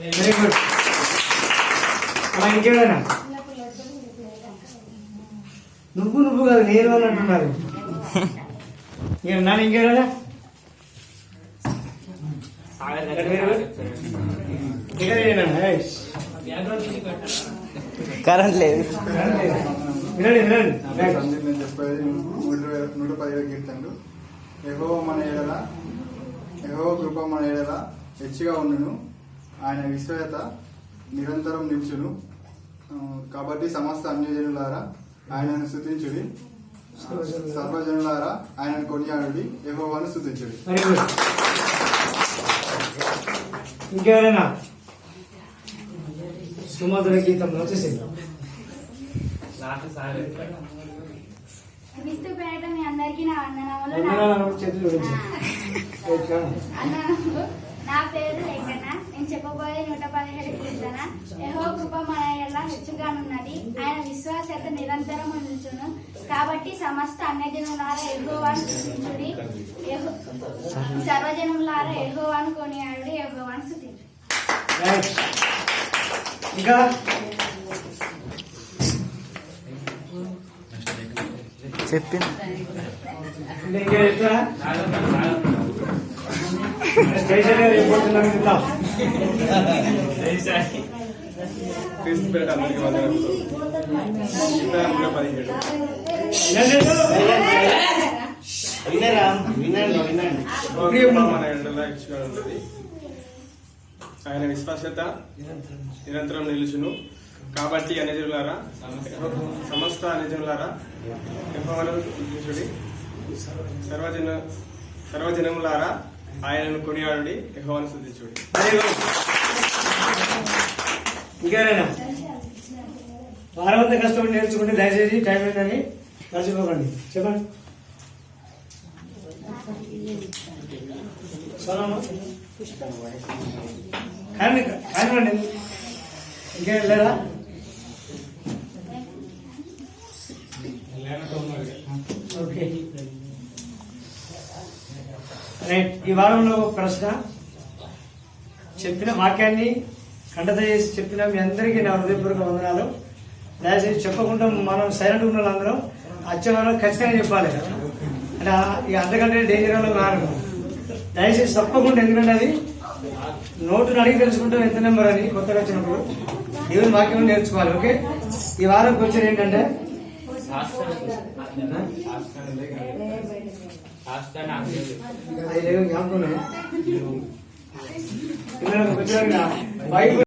Very good అలా ఇంకేమైనా నువ్వు నువ్వు కాదు నేను అని అంటున్నారు ఇక నాన్న ఇంకేమైనా. కరెంట్ లేదు. వినండి వినండి. నేను చెప్పేది నూట పదివేల కీర్తనలు. ఎహో మన ఏడల ఎహో కృప మన ఏడల హెచ్చుగా ఉండును. ఆయన విశ్వయత నిరంతరం నిల్చును. కాబట్టి సమస్త అన్యజనులారా ఆయనను స్థుతించుడి సర్వజనులారా ఆయనను కొనియాడుడి. యెహోవాను స్థుతించుడి ఇంకెవరైనా? సుమధుర గీతం వచ్చేసింది. నా పేరు వెంకన్న నేను చెప్పబోయే నూట పదిహేడు కీర్తన యహో కృప మన ఎల్ల హెచ్చుగానున్నది ఆయన విశ్వాసత నిరంతరం నిల్చును కాబట్టి సమస్త అన్యజనులారా ఎహోవాను స్థుతించుడి. సర్వజనులారా ఎహోవాను కొనియాడుడి. యెహోవాను స్థుతించుడి. రైట్ ఇంకా? చెప్పింది స్టేషన్ క్రీస్తు పేట అందరికీ పదిహేడు మన ఎండలా ఆయన విశ్వాసత నిరంతరం నిలుచును. కాబట్టి అనుజనులారా సమస్త అనుజనులారా యెహోవాను స్తుతించుడి సర్వజన సర్వజనములారా ఆయనను కొనియాడుడి. యెహోవాను స్థుతించుడి ఇంకెవరైనా గుడ్ కష్టపడి నేర్చుకుంటే దయచేసి టైం ఏంటని మర్చిపోకండి. చెప్పండి. కానీ కానివ్వండి ఇంకేం లేదా? ఓకే. రైట్. ఈ వారంలో ప్రశ్న. చెప్పిన వాక్యాన్ని కంటత చేసి చెప్పిన మీ అందరికీ నా హృదయపూర్వక వందనాలు. దయచేసి చెప్పకుండా మనం సైలెంట్ ఉన్న వాళ్ళందరం వచ్చే ఖచ్చితంగా చెప్పాలి. అంటే ఇక అంతకంటే డేంజర్ వాళ్ళు కారణం దయచేసి తప్పకుండా ఎందుకంటే అది నోటును అడిగి తెలుసుకుంటాం ఎంత నెంబర్ అని కొత్తగా వచ్చినప్పుడు. దేవుని వాక్యం నేర్చుకోవాలి ఓకే? ఈ వారం క్వశ్చన్ ఏంటంటే? అది జ్ఞాపకం